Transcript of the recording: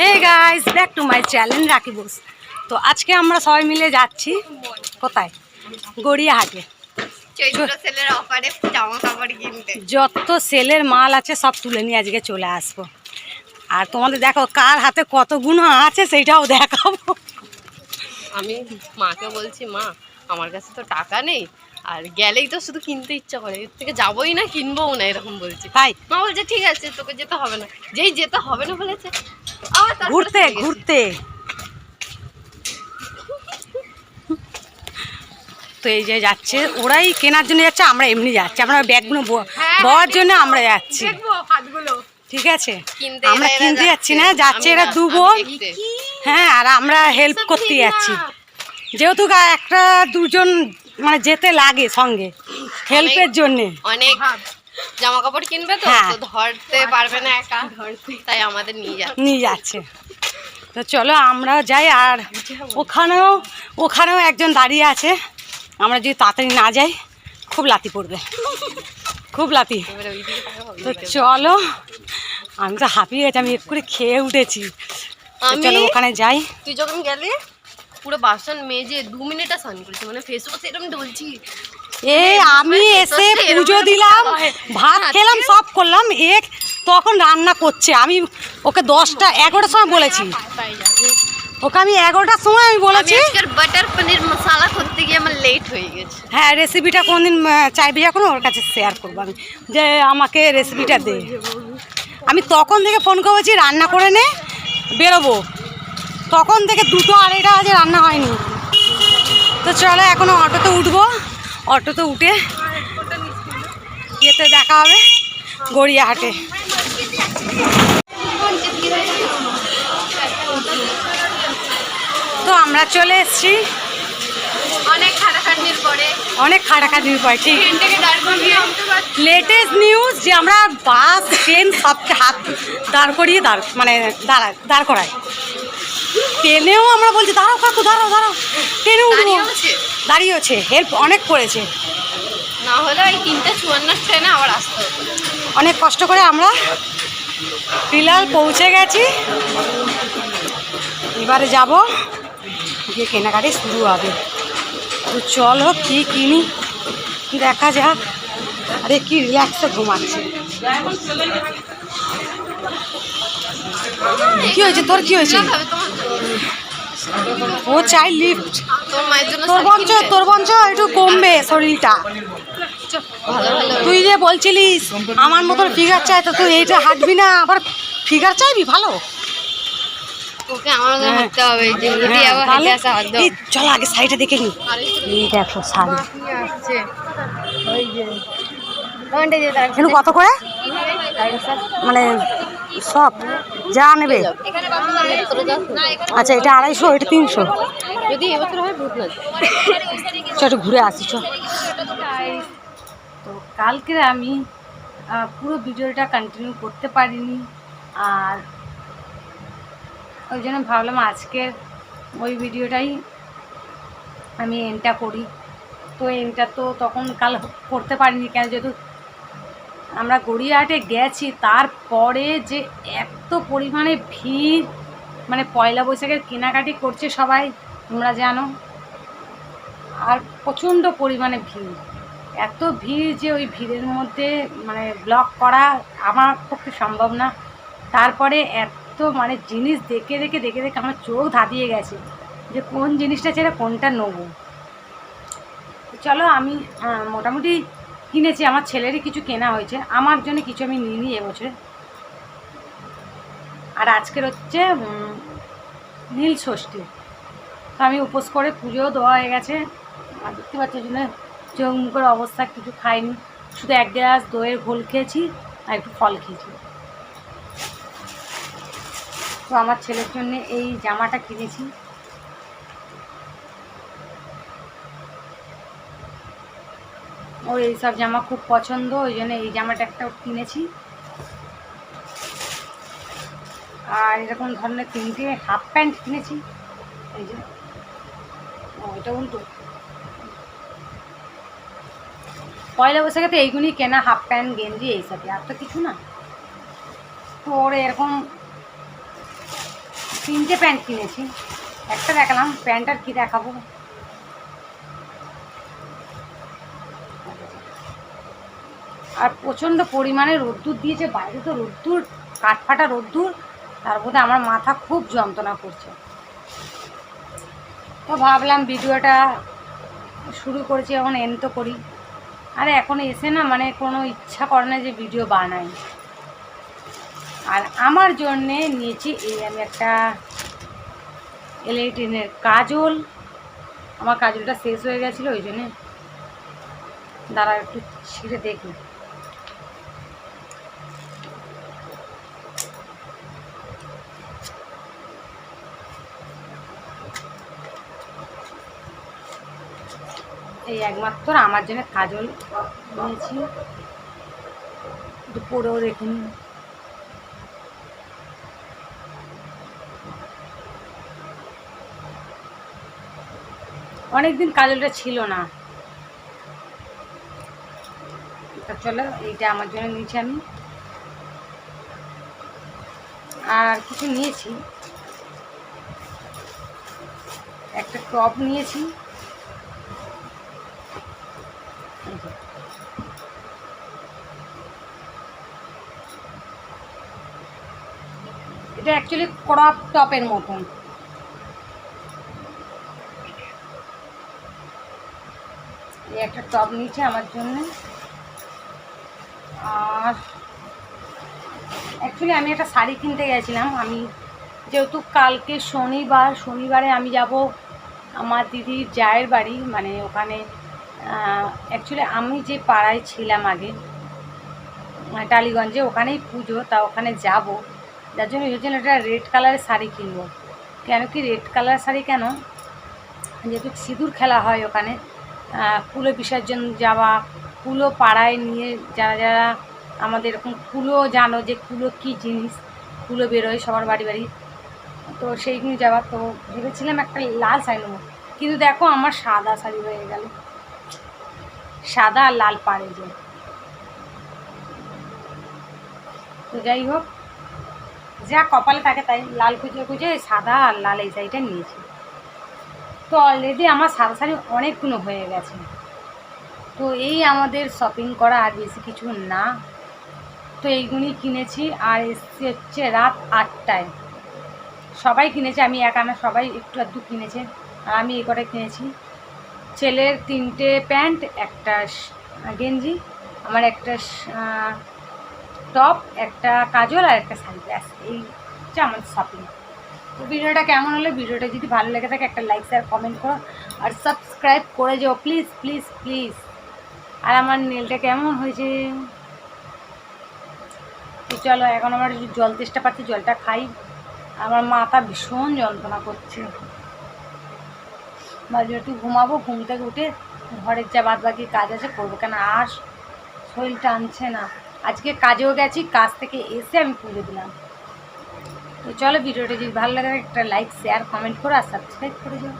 Hey guys back to my channel Rakhi Bose তো আজকে আমরা সবাই মিলে যাচ্ছি কোথায়? গড়িয়াহাটে। সেলের অফারে জামা কাপড় কিনতে। যত সেলের মাল আছে সব তুলে নিয়ে আজকে চলে আসব। আর তোমাদের দেখো কার হাতে কত গুণ আছে সেইটাও দেখাবো। আমি মাকে বলছি মা আমার কাছে তো টাকা নেই। আর গেলেই তো শুধু কিনতে ইচ্ছা করে। এর থেকে যাবোই না কিনবোও না এরকম বলছি। তাই? মা বলছে ঠিক আছে তোকে যেতে হবে না। যেই যেতে হবে না বলেছে ঘুরতে ঘুরতে। তো এই যে যাচ্ছে ওরাই কেনার জন্য যাচ্ছে আমরা এমনি যাচ্ছি। আমরা ব্যাগগুলো হ্যাঁ, বওয়ার জন্য আমরা যাচ্ছি। ঠিক আছে? আমরা কিনতে যাচ্ছি। না যাচ্ছে, এরা দু বোন। হ্যাঁ আর আমরা হেল্প করতে যাচ্ছি। যেহেতু গা- একটা দুজন মানে যেতে লাগে সঙ্গে হেল্পের জন্যে। অনেক জামা কাপড় কিনবে তো হ্যাঁ। ধরতে পারবে না একা তাই আমাদের নিয়ে যাচ্ছে। নিয়ে যাচ্ছে। তো চলো আমরাও যাই আর ওখানেও ওখানেও একজন দাঁড়িয়ে আছে। আমরা যদি তাড়াতাড়ি না যাই খুব লাতি পড়বে। খুব লাতি তো চলো আমি তো হাঁপিয়ে গেছি আমি একটু করে খেয়ে উঠেছি। আমি চলো ওখানে যাই। তুই যখন গেলি পুরো বাসন মেজে দু মিনিটে স্নান করেছি মানে ফেস ওয়াশ এরকম ডলছি এ আমি এসে পুজো দিলাম ভাত হ্যাঁ, খেলাম সব করলাম এক তখন রান্না করছে। আমি ওকে দশটা এগারোটার সময় বলেছি। ওকে আমি এগারোটার সময় আমি বলেছি বাটার পনির মশলা করতে গিয়ে আমার লেট হয়ে গেছে। হ্যাঁ রেসিপিটা কোনদিন চাইবি যখন ওর কাছে শেয়ার করব আমি। যে আমাকে রেসিপিটা দে। আমি তখন থেকে ফোন করেছি রান্না করে নে বেরোবো। তখন থেকে দুটো আড়াইটা আজ রান্না হয়নি। তো চলো এখনও অটোতে উঠবো। অটোতে উঠে ইয়েতে দেখা হবে গড়িয়াহাটে। তো আমরা চলে এসেছি। অনেক খাটাখাটনির পরে। অনেক খাটাখাটির পর ঠিক। লেটেস্ট নিউজ যে আমরা বাস ট্রেন সবকে হাত দাঁড় করিয়ে দাঁড় মানে দাঁড়ায় দাঁড় করায় ট্রেনেও আমরা বলছি দাঁড়াও কাকু দাঁড়াও দাঁড়াও। ট্রেনে উঠবো? দাঁড়িয়েছে হেল্প অনেক করেছে। না হলে ওই তিনটে চুয়ান্ন ট্রেনে আবার আসতে অনেক কষ্ট করে আমরা ফিলহাল পৌঁছে গেছি। এবারে যাব গিয়ে কেনাকাটি শুরু হবে। তো চলো কি কিনি? দেখা যাক। আরে কি রিল্যাক্সে ঘুমাচ্ছে। কি হয়েছে? তোর কি হয়েছে? ও চাই লিফট তোর বঞ্চ তোর বঞ্চ একটু কমবে শরীরটা। চল, ভালো ভালো তুই যে বলছিলিস আমার মতন ফিগার চাই তো তুই এইটা হাঁটবি না? আবার ফিগার চাইবি? ভালো? ওকে আমার মতো হ্যাঁ। হ্যাঁ, চল আগে শাড়িটা দেখে নি। এই দেখো শাড়ি। এখানে কত করে? মানে সব যা নেবে। আচ্ছা এটা আড়াইশো এটা তিনশো। যদি এবছর হয় একটু ঘুরে আসি চ। তো কালকে আমি পুরো ভিডিওটা কন্টিনিউ করতে পারিনি। আর ওই জন্য ভাবলাম আজকের ওই ভিডিওটাই আমি এনটা করি। তো এনটা তো তখন কাল করতে পারিনি কেন যেহেতু আমরা গড়িয়াহাটে গেছি, তারপরে যে এত পরিমাণে ভিড় মানে পয়লা বৈশাখের কেনাকাটি করছে সবাই, তোমরা জানো। আর প্রচণ্ড পরিমাণে ভিড়। এত ভিড় যে ওই ভিড়ের মধ্যে মানে ব্লক করা আমার পক্ষে সম্ভব না। তারপরে এত মানে জিনিস দেখে দেখে দেখে দেখে আমার চোখ ধাঁধিয়ে গেছে যে কোন জিনিসটা ছেড়ে কোনটা নেব। চলো আমি মোটামুটি কিনেছি, আমার ছেলেরই কিছু কেনা হয়েছে। আমার জন্য কিছু আমি নিয়ে নিই এবছরে। আর আজকের হচ্ছে নীল ষষ্ঠী। তো আমি উপোস করে পুজোও দেওয়া হয়ে গেছে। আর দেখতে পাচ্ছি জন্য চোখ মুখের অবস্থা, কিছু খাইনি। শুধু এক গ্লাস দইয়ের ঘোল খেয়েছি আর একটু ফল খেয়েছি। তো আমার ছেলের জন্য এই জামাটা কিনেছি। ওর এইসব জামা খুব পছন্দ, ওই জন্য এই জামাটা একটা কিনেছি। আর এরকম ধরনের তিনটে হাফ প্যান্ট কিনেছি। এই যে, ও, এটা উল্টো। পয়লা বৈশাখে তো এইগুলি কেনা হাফ প্যান্ট গেঞ্জি এইসবই আর তো কিছু না। তো ওর এরকম তিনটে প্যান্ট কিনেছি। একটা দেখালাম প্যান্ট আর কি দেখাবো? আর প্রচণ্ড পরিমাণে রোদ্দুর দিয়েছে, বাইরে তো রোদ্দুর কাঠফাটা রোদ্দুর, তার মধ্যে আমার মাথা খুব যন্ত্রণা করছে। তো ভাবলাম ভিডিওটা শুরু করেছি, এখন এন তো করি। আরে এখন এসে না মানে কোনো ইচ্ছা করে না যে ভিডিও বানাই। আর আমার জন্যে নিয়েছি এই আমি একটা এলএটিনের কাজল। আমার কাজলটা শেষ হয়ে গেছিল, ওই জন্যে দাঁড়া একটু ছিঁড়ে দেখি। এই একমাত্র আমার জন্য কাজল নিয়েছি। পরেও রেখে নিই। অনেকদিন কাজলটা ছিল না। চলো, এইটা আমার জন্য নিয়েছি আমি। আর কিছু নিয়েছি। একটা টপ নিয়েছি। এটা অ্যাকচুয়ালি ক্রপ টপের মতন। এই একটা টপ নিয়েছে আমার জন্য। আর অ্যাকচুয়ালি আমি একটা শাড়ি কিনতে গেছিলাম। আমি যেহেতু কালকে শনিবার, শনিবারে আমি যাব আমার দিদির জায়ের বাড়ি মানে ওখানে অ্যাকচুয়ালি আমি যে পাড়ায় ছিলাম আগে, টালিগঞ্জে, ওখানেই পুজো, তা ওখানে যাব। যার জন্য ভেবেছিলাম একটা রেড কালারের শাড়ি কিনবো। কেন কি রেড কালার শাড়ি কেন? যেহেতু সিঁদুর খেলা হয় ওখানে কুলো বিসর্জন যাওয়া কুলো পাড়ায় নিয়ে যারা যারা আমাদের এরকম কুলো জানো যে কুলো কী জিনিস কুলো বেরোয় সবার বাড়ি বাড়ি। তো সেইগুলো যাওয়া, তো ভেবেছিলাম একটা লাল শাড়ি নেব। কিন্তু দেখো আমার সাদা শাড়ি হয়ে গেল। সাদা আর লাল পাড়ে যে তো যাই হোক যা কপালে থাকে তাই লাল খুঁজে খুঁজে সাদা আর লাল এই শাড়িটা নিয়েছি। তো অলরেডি আমার সাদা শাড়ি অনেকগুলো হয়ে গেছে। তো এই আমাদের শপিং করা আর বেশি কিছু না। তো এইগুলি কিনেছি আর এসছে হচ্ছে রাত আটটায়। সবাই কিনেছে, আমি একা না, সবাই একটু আধটু কিনেছে। আর আমি এই কটা কিনেছি। ছেলের তিনটে প্যান্ট, একটা গেঞ্জি, আমার একটা টপ, একটা কাজল আর একটা শাড়ি, ব্যাস এই হচ্ছে আমার শপিং তো ভিডিওটা কেমন হলো? ভিডিওটা যদি ভালো লেগে থাকে, একটা লাইক শেয়ার কমেন্ট করো। আর সাবস্ক্রাইব করে যাও প্লিজ প্লিজ প্লিজ আর আমার নেলটা কেমন হয়েছে? তো চলো, এখন আমার জল তেষ্টা পাচ্ছি, জলটা খাই। আমার মাথা ভীষণ যন্ত্রণা করছে। ভাবছি একটু ঘুমাবো, ঘুম থেকে উঠে ঘরের যা বাদ বাকি কাজ আছে, করব। কেন আর শরীর টানছে না। আজকে কাজেও গেছি, কাজ থেকে এসে আমি পুজো দিলাম। তো চলো ভিডিওটা যদি ভালো লাগে একটা লাইক শেয়ার কমেন্ট করো আর সাবস্ক্রাইব করে যাও